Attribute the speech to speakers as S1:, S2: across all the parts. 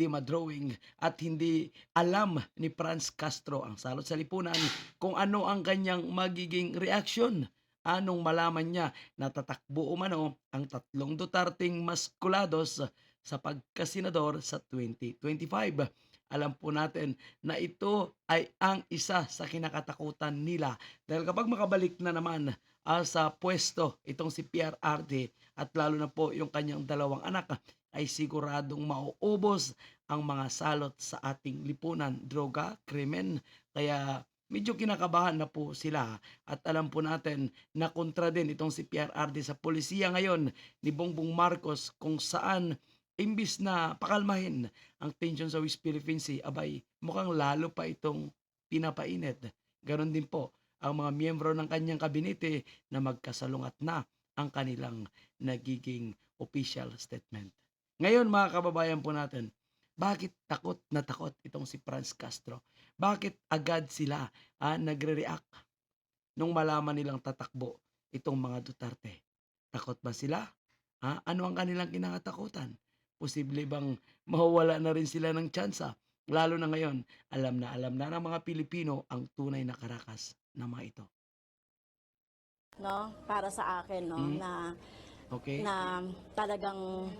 S1: hindi madrawing at hindi alam ni Franz Castro ang salot sa lipunan kung ano ang kanyang magiging reaksyon. Anong malaman niya? Na tatakbo umano ang tatlong Dutarteng maskulados sa pagkasenador sa 2025. Alam po natin na ito ay ang isa sa kinakatakutan nila. Dahil kapag makabalik na naman ah, sa pwesto itong si PRRD at lalo na po yung kanyang dalawang anak ay siguradong mauubos ang mga salot sa ating lipunan, droga, krimen. Kaya medyo kinakabahan na po sila at alam po natin na kontra din itong si PRRD sa polisiya ngayon ni Bongbong Marcos kung saan imbis na pakalmahin ang tension sa West Philippine Sea, abay mukhang lalo pa itong pinapainit. Ganon din po ang mga miyembro ng kanyang kabinete na magkasalungat na ang kanilang nagiging official statement. Ngayon mga kababayan po natin, bakit takot na takot itong si Franz Castro? Bakit agad sila ah, nagre-react nung malaman nilang tatakbo itong mga Duterte? Takot ba sila? Ah, ano ang kanilang kinakatakutan? Posible bang mawawala na rin sila ng tsansa? Lalo na ngayon, alam na alam na ng mga Pilipino ang tunay na karakas ng mga ito.
S2: no para sa akin no
S1: Mm.
S2: na
S1: Okay?
S2: na talagang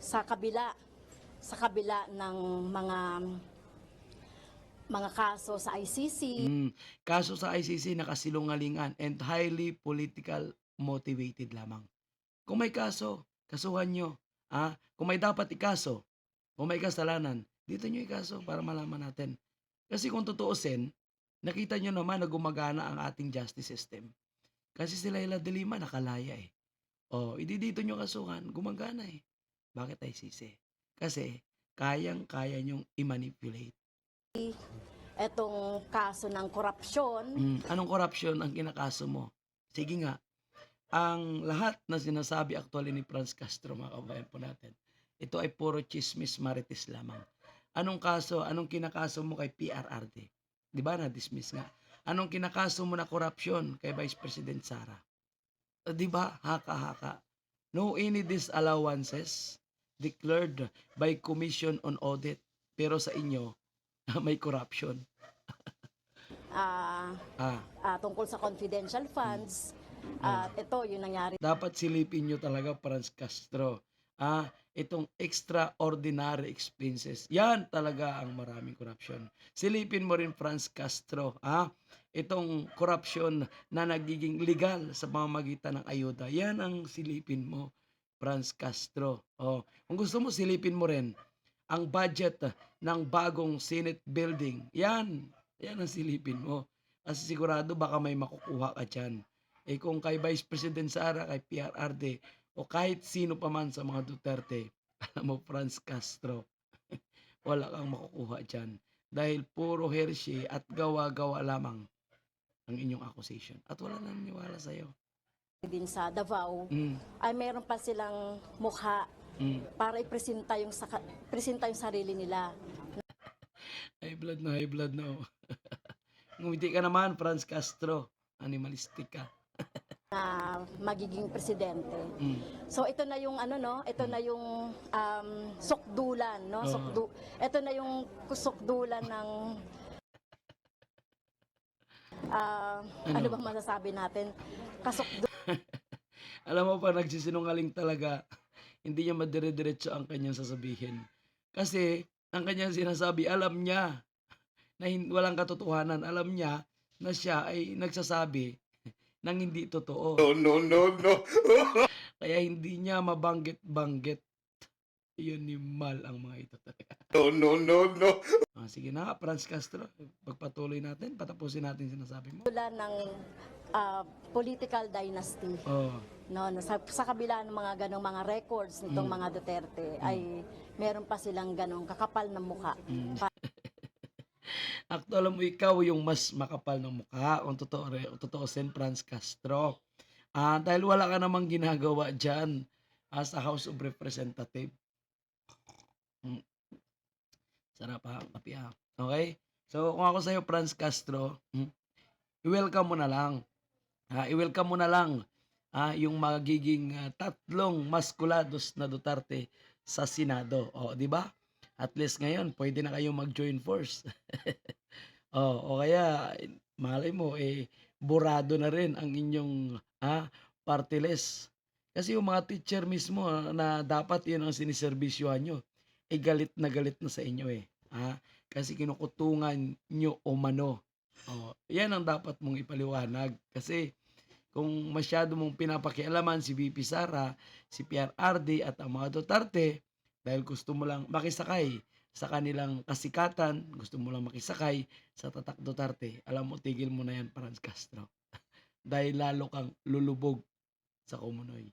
S2: sa kabila sa kabila ng mga mga kaso sa ICC
S1: Mm, kaso sa ICC nakasilungalingan and highly political motivated lamang. Kung may kaso, kasuhan nyo. Ah, kung may dapat ikaso, kung may kasalanan, dito nyo ikaso para malaman natin. Kasi kung tutuusin, nakita nyo naman na gumagana ang ating justice system. Kasi si Laila de Lima nakalaya eh. O, hindi dito nyo kasuhan, gumagana eh. Bakit ICC? Kasi kayang-kaya nyong i-manipulate.
S2: etong kaso ng korupsyon
S1: Mm, anong corruption ang kinakaso mo? Sige nga, ang lahat na sinasabi actually ni Franz Castro, mga kabayan po natin, ito ay puro chismis marites lamang. Anong kaso, anong kinakaso mo kay PRRD? Di ba na-dismiss nga? Anong kinakaso mo na corruption kay Vice President Sara? Di ba? Haka-haka. No any disallowances declared by Commission on Audit. Pero sa inyo, may corruption.
S2: ah,
S1: Ah,
S2: ah, tungkol sa confidential funds at ito yung nangyari
S1: dapat silipin nyo talaga Franz Castro. Ah, itong extraordinary expenses. Yan talaga ang maraming corruption. Silipin mo rin Franz Castro. Ah, itong corruption na nagiging legal sa pamamagitan ng ayuda. Yan ang silipin mo Franz Castro. Oh, kung gusto mo silipin mo rin ang budget ng bagong Senate building. Yan. Yan ang silipin mo. Kasi sigurado baka may makukuha ka dyan. Eh kung kay Vice President Sara, kay PRRD, o kahit sino pa man sa mga Duterte, alam mo, Franz Castro, wala kang makukuha dyan. Dahil puro Hershey at gawa-gawa lamang ang inyong accusation. At wala nang niwala sa'yo.
S2: Din sa Davao
S1: Mm,
S2: ay meron pa silang mukha
S1: mm.
S2: para ipresenta yung saka, presenta yung sarili nila
S1: High blood na, high blood na. oh. Ngumiti ka naman, Franz Castro. Animalistic ka.
S2: na magiging presidente.
S1: Mm.
S2: So ito na yung ano no, ito na yung um, sukdulan no,
S1: Oo.
S2: sukdu. Ito na yung sukdulan ng ah, ano?
S1: Ano?
S2: bang masasabi natin? Kasukdu
S1: Alam mo pa, nagsisinungaling talaga. Hindi niya madire-diretso ang kanyang sasabihin. Kasi, ang kanyang sinasabi, alam niya na walang katotohanan. Alam niya na siya ay nagsasabi ng hindi totoo.
S3: No, no, no, no.
S1: Kaya hindi niya mabanggit-banggit. Yun ni Mal ang mga ito talaga.
S3: No, no, no, no.
S1: Ah, sige na, Franz Castro. Pagpatuloy natin, patapusin natin sinasabi mo.
S2: ng ah, political dynasty.
S1: Oh,
S2: No, no, sa, sa kabila ng mga ganong mga records nitong
S1: Mm.
S2: mga Duterte ay meron pa silang ganong kakapal na mukha.
S1: mm. Actual mo ikaw yung mas makapal ng mukha kung totoo, re- kung totoo sin Franz Castro. Ah, dahil wala ka namang ginagawa dyan as a House of Representative. Mm. Sarap ha, kapi ha. Okay? So, kung ako sa'yo, Franz Castro, mm, i-welcome mo na lang. Ha, i-welcome mo na lang ah, yung magiging ah, tatlong maskulados na Duterte sa Senado. O, di ba? At least ngayon, pwede na kayong mag-join force. oh, o kaya, malay mo, eh, burado na rin ang inyong ah, party list. Kasi yung mga teacher mismo ah, na dapat yun ang siniservisyohan nyo, eh galit na galit na sa inyo eh. Ah, kasi kinukutungan nyo o mano. Oh, yan ang dapat mong ipaliwanag. Kasi kung masyado mong pinapakialaman si VP Sara, si PRRD at ang mga Duterte, dahil gusto mo lang makisakay sa kanilang kasikatan, gusto mo lang makisakay sa tatak Duterte, alam mo, tigil mo na yan, Franz Castro. dahil lalo kang lulubog sa Kumunoy.